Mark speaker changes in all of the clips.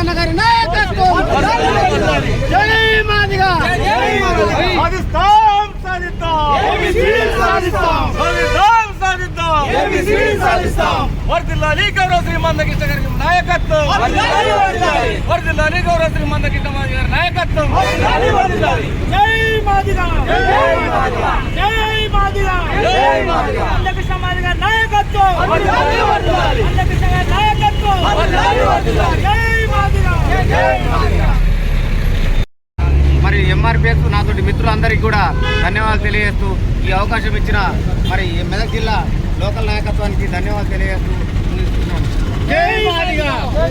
Speaker 1: మాదిగన్న గారి నాయకత్వం జై మాదిగ
Speaker 2: సాధిస్తాం సాధిస్తాం
Speaker 1: సాధిస్తాం
Speaker 2: సాధిస్తాం వర్దిల్లాలి గౌరవ శ్రీ మందకృష్ణ గారి నాయకత్వం. వర్దిల్లాలి గౌరవ శ్రీ మందకృష్ణ గారి నాయకత్వం
Speaker 1: జై మాదిగ
Speaker 2: జై మాదిగ.
Speaker 1: జై మాదిగ
Speaker 2: జై మాదిగ.
Speaker 1: అందకృష్ణ మాదిగ నాయకత్వం. అందకృష్ణ గారి నాయకత్వం
Speaker 2: వర్ధిల్లాలి, వర్ధిల్లాలి.
Speaker 1: జై మాదిగ
Speaker 2: జై మాదిగ.
Speaker 3: మరి ఎంఆర్పిఎస్ నాతోటి మిత్రులందరికీ కూడా ధన్యవాదాలు తెలియజేస్తూ ఈ అవకాశం ఇచ్చిన మరి మెదక్ జిల్లా లోకల్ నాయకత్వానికి ధన్యవాదాలు తెలియజేస్తూ ముగిస్తున్నాను.
Speaker 1: జై మాదిగ!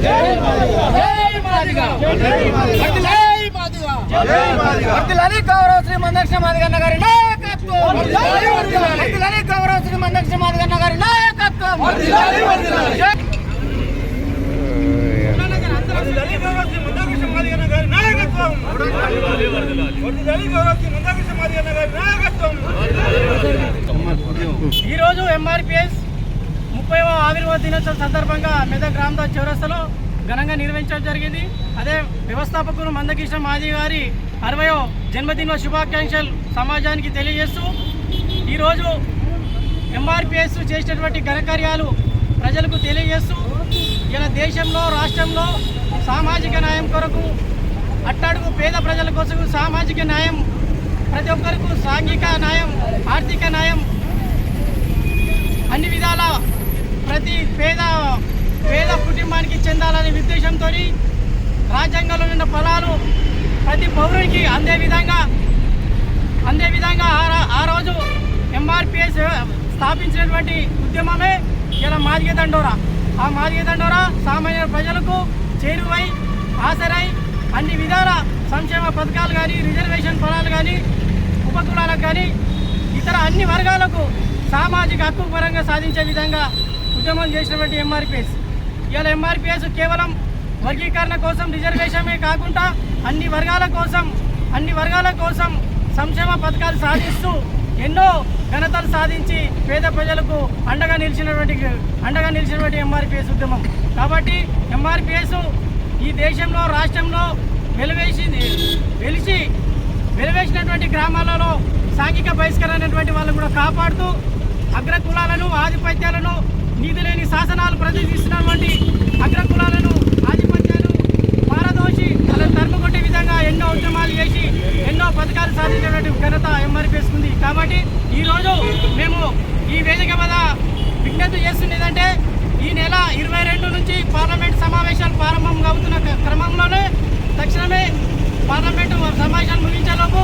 Speaker 1: జై మాదిగ! జై మాదిగ!
Speaker 3: జై మాదిగ.
Speaker 1: జై మాదిగ!
Speaker 2: జై మాదిగ.
Speaker 3: వర్ధిల్లాలి గౌరవ శ్రీ మందకృష్ణ మాదిగన్న గారి నాయకత్వం! గౌరవ శ్రీ మందకృష్ణ మాదిగన్న గారి నాయకత్వం
Speaker 1: వర్ధిల్లాలి, వర్ధిల్లాలి.
Speaker 3: జై-
Speaker 2: వర్దిల్లాలి గౌరవ శ్రీ మందకృష్ణ మాదిగన్న గారి నాయకత్వం వర్దిల్లాలి గౌరవ శ్రీ మందకృష్ణ మాదిగన్న గారి నాయకత్వం
Speaker 1: ఈరోజు ఎంఆర్పిఎస్ ముప్పైవ ఆవిర్భావ దినోత్సవం సందర్భంగా మెదక్ రామదాస్ చౌరస్తలో ఘనంగా నిర్వహించడం జరిగింది. అదే వ్యవస్థాపకులు మందకృష్ణ మాజీ గారి అరవయో జన్మదిన శుభాకాంక్షలు సమాజానికి తెలియజేస్తూ ఈరోజు ఎంఆర్పిఎస్ చేసినటువంటి ఘనకార్యాలు ప్రజలకు తెలియజేస్తూ ఇలా దేశంలో రాష్ట్రంలో సామాజిక న్యాయం కొరకు అట్టడుగు పేద ప్రజల కోసం సామాజిక న్యాయం ప్రతి ఒక్కరికి సాంఘిక న్యాయం ఆర్థిక న్యాయం అన్ని విధాల ప్రతి పేద పేద కుటుంబానికి చెందాలనే ఉద్దేశంతో రాజ్యాంగంలో ఉన్న ఫలాలు ప్రతి పౌరునికి అందే విధంగా అందే విధంగా ఆ ఆ రోజు ఎంఆర్పిఎస్ స్థాపించినటువంటి ఉద్యమమే ఇలా మాదిగ దండోరా. ఆ మాదిగ దండోరా సామాన్య ప్రజలకు చేరువై ఆసరై అన్ని విధాల సంక్షేమ పథకాలు కానీ రిజర్వేషన్ ఫలాలు కానీ ఉపకులాలకు కానీ ఇతర అన్ని వర్గాలకు సామాజిక హక్కు పరంగా సాధించే విధంగా ఉద్యమం చేసినటువంటి ఎంఆర్పిఎస్ ఇవాళ ఎంఆర్పిఎస్ కేవలం వర్గీకరణ కోసం రిజర్వేషనే కాకుండా అన్ని వర్గాల కోసం అన్ని వర్గాల కోసం సంక్షేమ పథకాలు సాధిస్తూ ఎన్నో ఘనతలు సాధించి పేద ప్రజలకు అండగా నిలిచినటువంటి అండగా నిలిచినటువంటి ఎంఆర్పిఎస్ ఉద్యమం. కాబట్టి ఎంఆర్పిఎస్ ఈ దేశంలో రాష్ట్రంలో వెలువేసింది వెలిసి వెలువేసినటువంటి గ్రామాలలో సాంఘిక బహిష్కరణ అనేటువంటి కూడా కాపాడుతూ అగ్రకులాలను ఆధిపత్యాలను నీతి లేని శాసనాలు ప్రదర్శిస్తున్నటువంటి అగ్రకులాలను ఆధిపత్యాలు పారదోషి వాళ్ళని తరుముకొట్టే విధంగా ఎన్నో ఉద్యమాలు చేసి ఎన్నో పథకాలు సాధించినటువంటి ఘనత ఎంఆర్పిఎస్ ఉంది కాబట్టి ఈరోజు మేము ఈ వేదిక మీద విజ్ఞప్తి చేస్తుంది ఏంటంటే ఈ నెల ఇరవై రెండు నుంచి పార్లమెంట్ సమావేశాలు ప్రారంభం అవుతున్న క్రమంలోనే తక్షణమే పార్లమెంటు సమావేశాలు ముగించేలోపు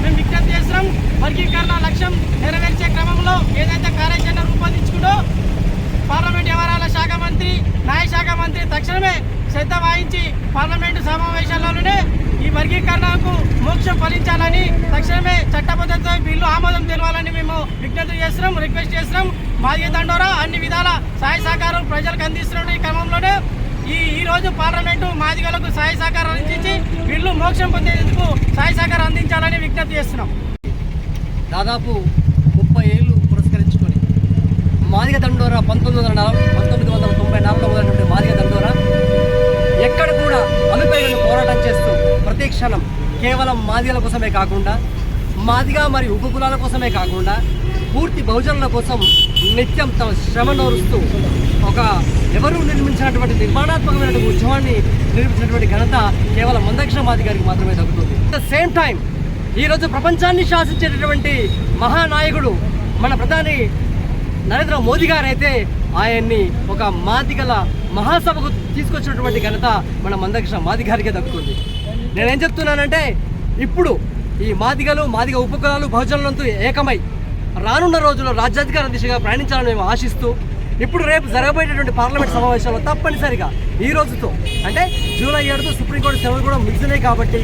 Speaker 1: మేము విజ్ఞప్తి చేస్తున్నాం. వర్గీకరణ లక్ష్యం నెరవేర్చే క్రమంలో ఏదైతే కార్యాచరణ రూపొందించుకుందో పార్లమెంట్ వ్యవహారాల శాఖ మంత్రి న్యాయశాఖ మంత్రి తక్షణమే శ్రద్ధ వాయించి పార్లమెంటు సమావేశాల్లోనే వర్గీకరణకు మోక్షం ఫలించాలని తక్షణమే చట్టబద్ధత బిల్లు ఆమోదం తెలవాలని మేము విజ్ఞప్తి చేస్తున్నాం రిక్వెస్ట్ చేస్తున్నాం. మాదిగ దండోరా అన్ని విధాల సహాయ సహకారం ప్రజలకు అందిస్తున్న ఈ క్రమంలోనే ఈ ఈ రోజు పార్లమెంటు మాదిగలకు సహాయ సహకారం అందించి బిల్లు మోక్షం పొందేందుకు సహాయ సహకారం అందించాలని విజ్ఞప్తి చేస్తున్నాం.
Speaker 4: దాదాపు ముప్పై ఏళ్ళు పురస్కరించుకొని మాదిగ దండోరా పంతొమ్మిది వందల నలభై పంతొమ్మిది వందల తొంభై నాలుగులో ప్రతి క్షణం కేవలం మాదిగల కోసమే కాకుండా మాదిగ మరియు ఉపకులాల కోసమే కాకుండా పూర్తి బహుజనుల కోసం నిత్యం తమ శ్రమ నోరుస్తూ ఒక ఎవరు నిర్మించినటువంటి నిర్మాణాత్మకమైనటువంటి ఉద్యమాన్ని నిర్మించినటువంటి ఘనత కేవలం మందక్ష మాది గారికి మాత్రమే దక్కుతుంది. అట్ ద సేమ్ టైం ఈరోజు ప్రపంచాన్ని శాసించేటటువంటి మహానాయకుడు మన ప్రధాని నరేంద్ర మోదీ గారు అయితే ఆయన్ని ఒక మాదిగల మహాసభకు తీసుకొచ్చినటువంటి ఘనత మన మందకృష్ణ మాది గారికే దక్కుతుంది. నేనేం చెప్తున్నానంటే ఇప్పుడు ఈ మాదిగలు మాదిగ ఉపకులాలు బహుజనులంతా ఏకమై రానున్న రోజుల్లో రాజ్యాధికార దిశగా ప్రయాణించాలని మేము ఆశిస్తూ ఇప్పుడు రేపు జరగబోయేటటువంటి పార్లమెంట్ సమావేశాల్లో తప్పనిసరిగా ఈ రోజుతో అంటే జూలై ఏడుతో సుప్రీంకోర్టు సెలవులు కూడా ముగిసినాయి కాబట్టి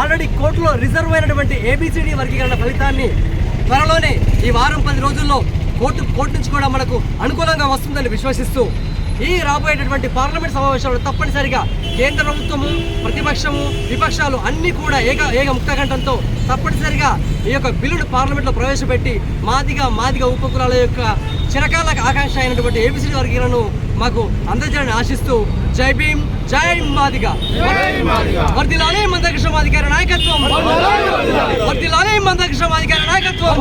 Speaker 4: ఆల్రెడీ కోర్టులో రిజర్వ్ అయినటువంటి ఏబిసిడి వర్గీకరణ ఫలితాన్ని త్వరలోనే ఈ వారం పది రోజుల్లో కోర్టు కోర్టు నుంచి కూడా మనకు అనుకూలంగా వస్తుందని విశ్వసిస్తూ ఈ రాబోయేటటువంటి పార్లమెంట్ సమావేశాల్లో తప్పనిసరిగా కేంద్ర ప్రభుత్వము ప్రతిపక్షము విపక్షాలు అన్నీ కూడా ఏక ఏక ముక్తకంఠంతో తప్పనిసరిగా ఈ యొక్క బిల్లును పార్లమెంట్లో ప్రవేశపెట్టి మాదిగా మాదిగా ఉపకులాల యొక్క చిరకాల ఆకాంక్ష అయినటువంటి ఏబిసిడి వర్గీలను మాకు అందజేయాలని ఆశిస్తూ జై భీమ్ జై మాదిగ. వర్దిలాలే మందకృష్ణ అధికార నాయకత్వం. వర్దిలాలే మందకృష్ణ అధికార నాయకత్వం.